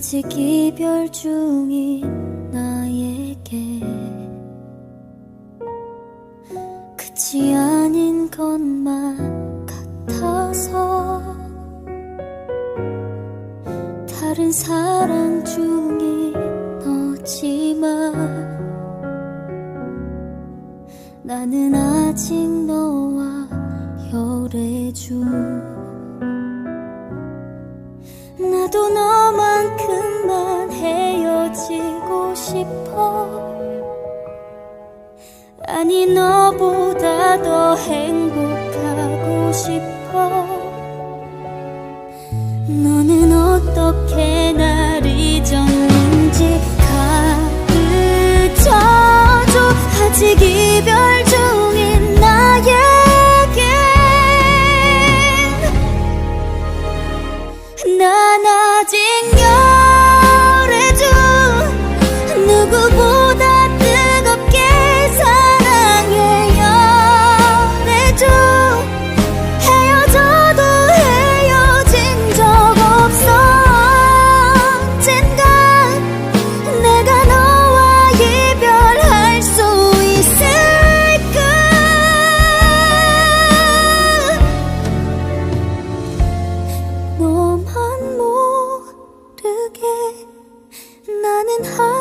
아직 이별 중인 나에게 그치 아닌 것만 같아서 다른 사랑 중인 너지만 나는 아직 너와 열애 중 나도 너만 그만 헤어지고 싶어. 아니 너보다 더 행복하고 싶어. 너는 어떻게 날 잊었는지 가르쳐줘. 아직 이별 중인 나에겐. 나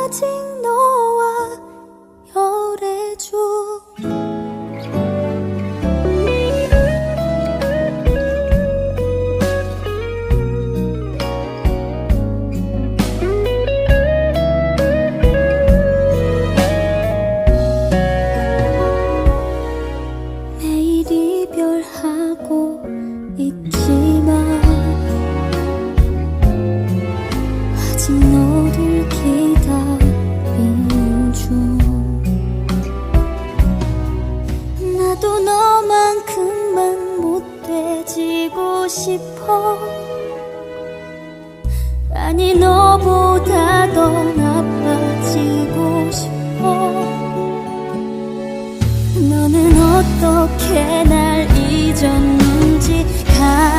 静 싶어. 아니 너보다 더 나빠지고 싶어. 너는 어떻게 날 잊었는지 가